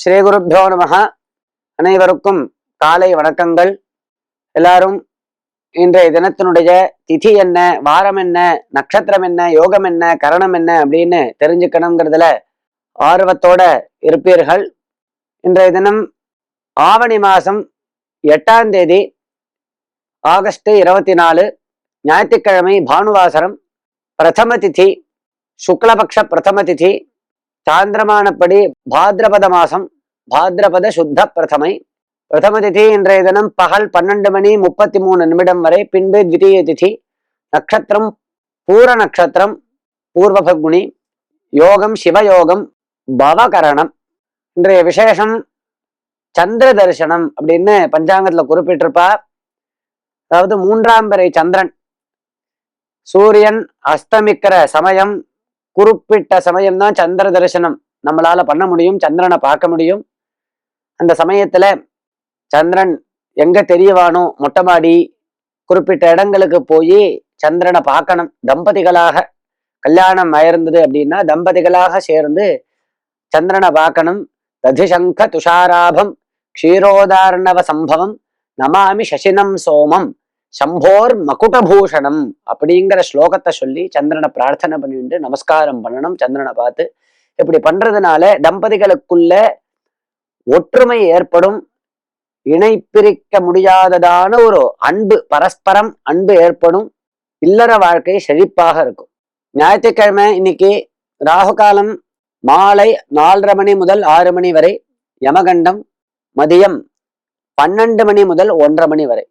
ஸ்ரீ குருப்பியோ நமஹ அனைவருக்கும் காலை வணக்கங்கள். எல்லாரும் இன்றைய தினத்தினுடைய திதி என்ன வாரம் என்ன நட்சத்திரம் என்ன யோகம் என்ன கரணம் என்ன அப்படின்னு தெரிஞ்சுக்கணுங்கிறதுல ஆர்வத்தோட இருப்பீர்கள். இன்றைய தினம் ஆவணி மாதம் எட்டாம் தேதி ஆகஸ்ட் இருபத்தி நாலு ஞாயிற்றுக்கிழமை பானுவாசரம் பிரதம திதி சுக்லபக்ஷ பிரதம திதி சாந்திரமானப்படி பாத்ரபத மாசம் பாத்ரபத சுத்த பிரதமை. பிரதம திதி இன்றைய தினம் பகல் பன்னெண்டு மணி முப்பத்தி மூணு நிமிடம் வரை பின்பு திவிதீய திதி. நட்சத்திரம் பூர நட்சத்திரம் பூர்வபகுனி யோகம் சிவயோகம் பவகரணம். இன்றைய விசேஷம் சந்திர தரிசனம் அப்படின்னு பஞ்சாங்கத்தில் குறிப்பிட்டிருப்பா அதாவது மூன்றாம் பிறை சந்திரன். சூரியன் அஸ்தமிக்கிற சமயம் குறிப்பிட்ட சமயம் தான் சந்திர தரிசனம் நம்மளால பண்ண முடியும் சந்திரனை பார்க்க முடியும். அந்த சமயத்துல சந்திரன் எங்க தெரியவானோ மொட்டைமாடி குறிப்பிட்ட இடங்களுக்கு போய் சந்திரனை பார்க்கணும். தம்பதிகளாக கல்யாணம் ஆயிருந்தது அப்படின்னா தம்பதிகளாக சேர்ந்து சந்திரனை பார்க்கணும். ததிசங்க துஷாராபம் க்ஷீரோதார்ணவ சம்பவம் நமாமி சசினம் சோமம் சம்போர் மகுடபூஷணம் அப்படிங்கிற ஸ்லோகத்தை சொல்லி சந்திரனை பிரார்த்தனை பண்ணிட்டு நமஸ்காரம் பண்ணணும் சந்திரனை பார்த்து இப்படி பண்றதுனால தம்பதிகளுக்குள்ள ஒற்றுமை ஏற்படும் இணை பிரிக்க முடியாததான ஒரு அன்பு பரஸ்பரம் அன்பு ஏற்படும் இல்லற வாழ்க்கை செழிப்பாக இருக்கும். ஞாயிற்றுக்கிழமை இன்னைக்கு ராகு காலம் மாலை நாலரை மணி முதல் ஆறு மணி வரை யமகண்டம் மதியம் பன்னெண்டு மணி முதல் ஒன்றரை மணி வரை.